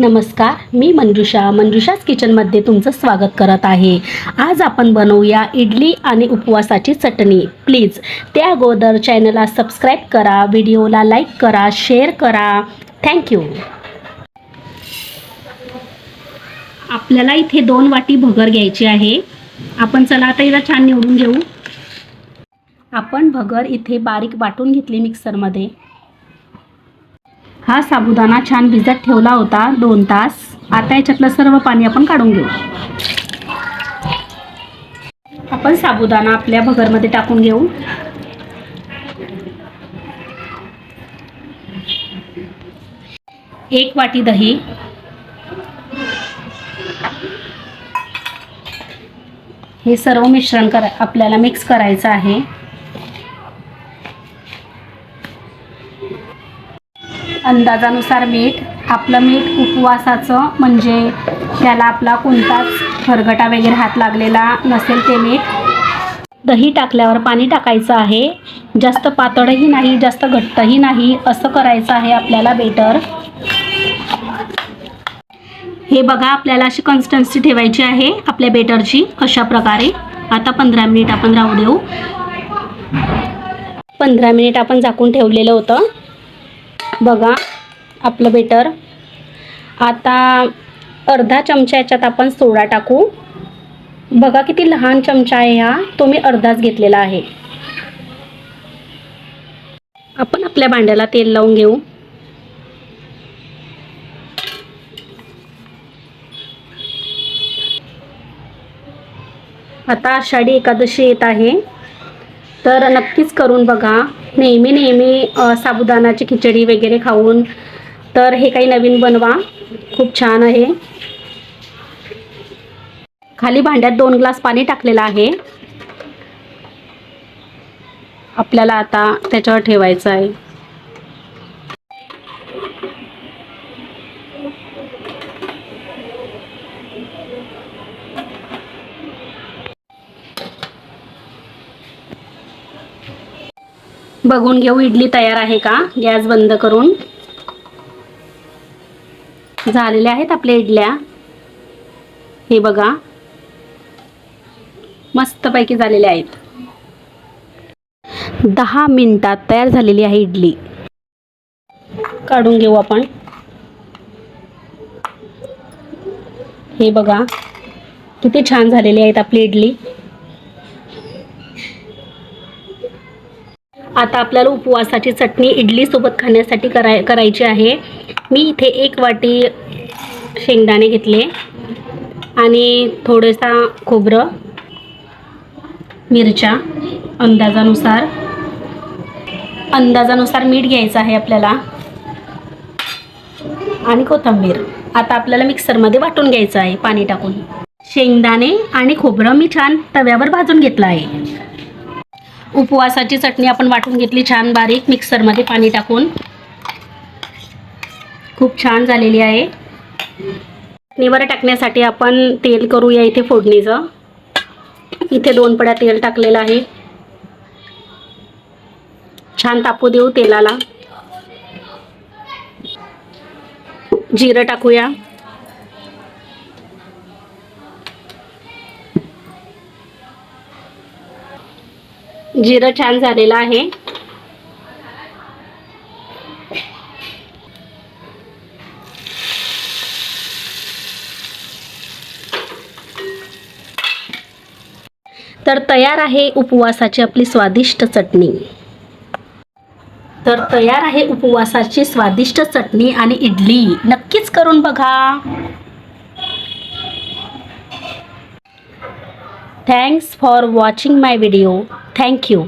नमस्कार मी मंजुषा. मंजुषाच किचनमध्ये तुमचं स्वागत करत आहे. आज आपण बनवूया इडली आणि उपवासाची चटणी. प्लीज त्या अगोदर चॅनलला सबस्क्राईब करा व्हिडिओला लाईक करा शेअर करा. थँक्यू आपल्याला इथे दोन वाटी भगर घ्यायची आहे. आपण चला आता हिला छान निवडून घेऊ. आपण भगर इथे बारीक वाटून घेतली मिक्सरमध्ये हा साबुदाणा छान भिजत ठेवला होता दोन तास. आता याच्यातलं सर्व पाणी आपण काढून घेऊ. आपण साबुदाणा आपल्या भगरमध्ये टाकून घेऊ. एक वाटी दही. हे सर्व मिश्रण करा आपल्याला मिक्स करायचं आहे. अंदाजानुसार मीठ आपलं मीठ उपवासाचं म्हणजे त्याला आपला कोणताच खरगटा वगैरे हात लागलेला नसेल ते मीठ. दही टाकल्यावर पाणी टाकायचं आहे. जास्त पातळही नाही जास्त घट्टही नाही. असं करायचं आहे आपल्याला बेटर हे बघा आपल्याला अशी कन्सिस्टन्सी ठेवायची आहे आपल्या बेटरची अशा प्रकारे. आता पंधरा मिनिट आपण राहू देऊ. पंधरा मिनिट आपण झाकून ठेवलेलं होतं. बघा आपलं बेटर आता अर्धा चमचा याच्यात आपण सोडा टाकू. बघा किती लहान चमचा आहे हा. तो मी अर्धाच घेतलेला आहे. आपण आपल्या भांड्याला तेल लावून घेऊ. आता आषाढी एकादशी येत आहे. तर नक्कीच करून बघा. नेहमी नेहमी साबुदाणाची खिचडी वगैरे खाऊन. तर हे काही नवीन बनवा. खूप छान आहे. खाली भांड्यात दोन ग्लास पाणी टाकलेलं आहे. आपल्याला आता त्याच्यावर ठेवायचं आहे. बघून घेऊ इडली तयार आहे का? गॅस बंद करून. झालेल्या आहेत आपल्या इडल्या. हे बघा. मस्तपैकी झालेल्या आहेत. दहा मिनिटात तयार झालेली आहे इडली. काढून घेऊ आपण. हे बघा. किती छान झालेली आहेत आपली इडली. आता आपल्याला उपवासाची चटणी इडलीसोबत खाण्यासाठी कराय करायची आहे. मी इथे एक वाटी शेंगदाणे घेतले आणि थोडंसा खोबरं मिरच्या अंदाजानुसार अंदाजानुसार मीठ घ्यायचं आहे आपल्याला. आणि कोथिंबीर. आता आपल्याला मिक्सरमध्ये वाटून घ्यायचं आहे पाणी टाकून. शेंगदाणे आणि खोबरं मी छान तव्यावर भाजून घेतलं आहे. उपवासाची चटणी आपण वाटून घेतली छान बारीक मिक्सरमध्ये पाणी टाकून. खूप छान झालेली आहे. चटणीवर टाकण्यासाठी आपण तेल करूया इथे फोडणीचं. इथे दोन पड्या तेल टाकलेलं आहे. छान तापू देऊ तेलाला. जिरं टाकूया. जिरं छान झालेलं आहे. तर तयार आहे उपवासाची आपली स्वादिष्ट चटणी. तर तयार आहे उपवासाची स्वादिष्ट चटणी आणि इडली. नक्कीच करून बघा. Thanks for watching my video thank you